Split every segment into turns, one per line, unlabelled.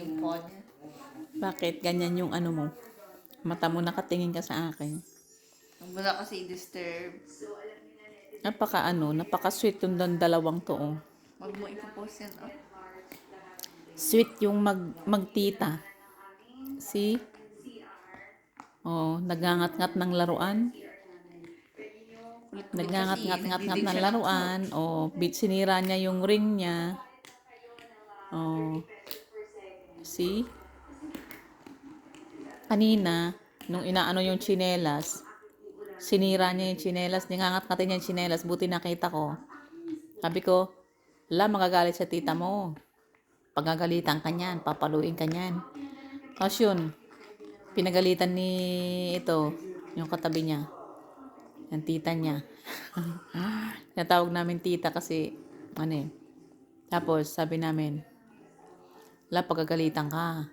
Yung niya.
Bakit ganyan yung ano mo? Mata mo nakatingin ka sa akin.
Na kasi i-disturb.
Napaka ano, napaka sweet yung dalawang to. Oh.
Huwag mo ipopost yan, oh.
Sweet yung mag magtita. See? Oh, nagangat-ngat ng laruan.
Kasi,
ng laruan. Oh, bit sinira niya yung ring niya. Oh. See? Kanina, nung inaano yung chinelas, sinira niya yung chinelas, ningangat-ngatin niya yung chinelas, buti nakita ko. Sabi ko, la, magagalit sa tita mo. Pagagalitan ka niyan, papaluin ka niyan. Tapos yun, pinagalitan ni ito, yung katabi niya. Yung tita niya. Natawag namin tita kasi, ano eh. Tapos, sabi namin, la, pagagalitan ka.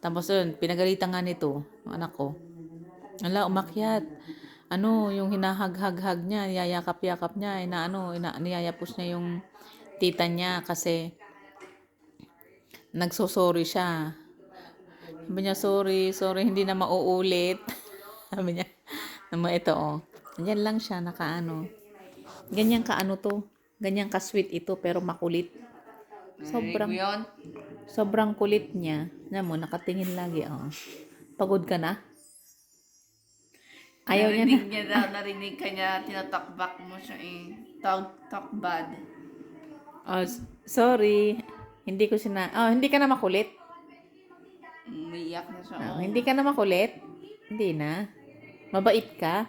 Tapos yun, pinagalitan nga nito, yung anak ko. Ala, umakyat. Ano, yung hinahag-hag-hag niya, yayakap-yakap niya, ina, ano, ina, niyayapos niya yung tita niya kasi nagsosorry siya. Sabi niya, sorry, sorry, hindi na mauulit. Sabi niya, naman ito, oh. Ganyan lang siya, nakaano. Ganyan ka ano to. Ganyan ka sweet ito, pero makulit. Sobrang,
Narinig yun?
sobrang kulit niya. Alam mo, nakatingin lagi, oh. Pagod ka na? Ayaw niya na.
narinig niya daw, narinig ka niya, tinatakbak mo siya eh. Talk, talk bad.
Oh, sorry. Hindi ko sina... Oh, hindi ka na makulit.
Umiiyak na siya.
Oh,
oh.
hindi ka na makulit. Hindi na. Mabait ka.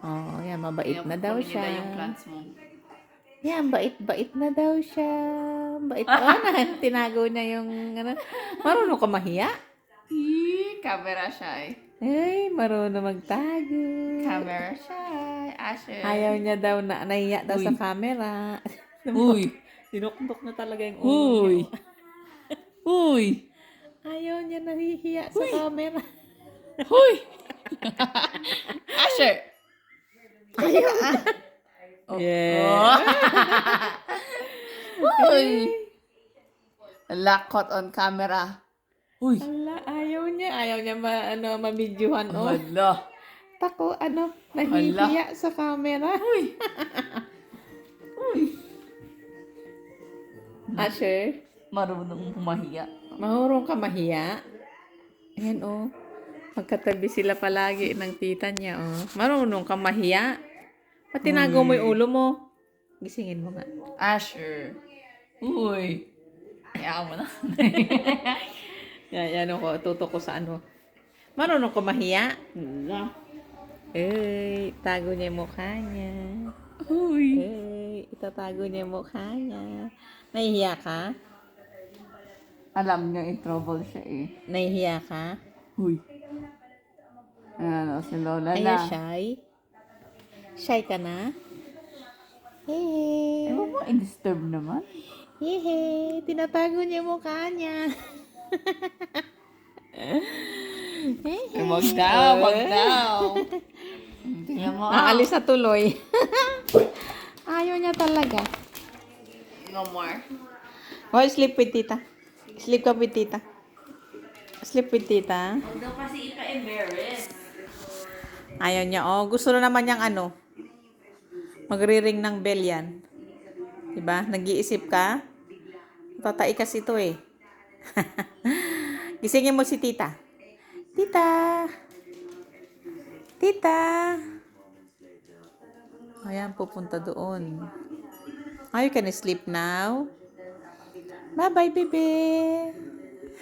Oh, yan, mabait
Ayaw
na daw siya.
yung plants mo.
Yan, bait-bait na daw siya. Bait. Oh, na, tinago niya yung ano. Marunong ka mahiya.
Eee, camera eh.
Ay, marunong magtago.
Camera siya. Asher.
Ayaw niya daw na nahiya daw sa
Uy.
camera.
Uy.
Sinukbok na talaga yung
Uy.
ulo niya.
Uy.
Ayaw niya nahihiya sa camera.
Huy! Asher!
Ayaw.
Oh.
Yeah.
Uy! Lakot on camera. Uy!
Ala, ayaw niya. Ayaw niya ma, ano, mabidyohan. Oh.
Hala.
Tako, ano, nahihiya sa camera.
Uy!
Asher,
Marunong humahiya.
mahurong ka mahiya. Ayan, oh. Magkatabi sila palagi ng tita niya, oh. Marunong ka mahiya. Ba't tinago mo yung ulo mo? Gisingin mo nga.
Asher. Uy! Kaya mo na.
Yan, yan ako, tuto ko sa ano. Marunong ka mahiya? Eh, tago niya yung mukha niya.
Uy!
Eh, itatago niya yung mukha niya. Nahihiya ka?
Alam niya, in trouble siya eh.
Nahihiya ka?
Uy! Ano, si Lola na.
shy? Shy ka na? Hehe.
Ewan mo, in-disturb naman.
Hehe. Tinatago niya yung mukha niya. Hehe.
Eh, wag daw, wag daw. Tingnan mo. ah.
Aalis na tuloy. Ayaw niya talaga.
No more.
Oh, sleep with tita. Sleep ka with tita. Sleep with tita.
Huwag daw kasi ipa-embarrass.
Ayaw niya. Oh, gusto na naman niyang ano. Magre-ring ng bell yan. Diba? Nag-iisip ka? Tatai kasi ito eh. Gisingin mo si tita. Tita! Tita! Ayan, pupunta doon. Are you can sleep now? Bye-bye, baby!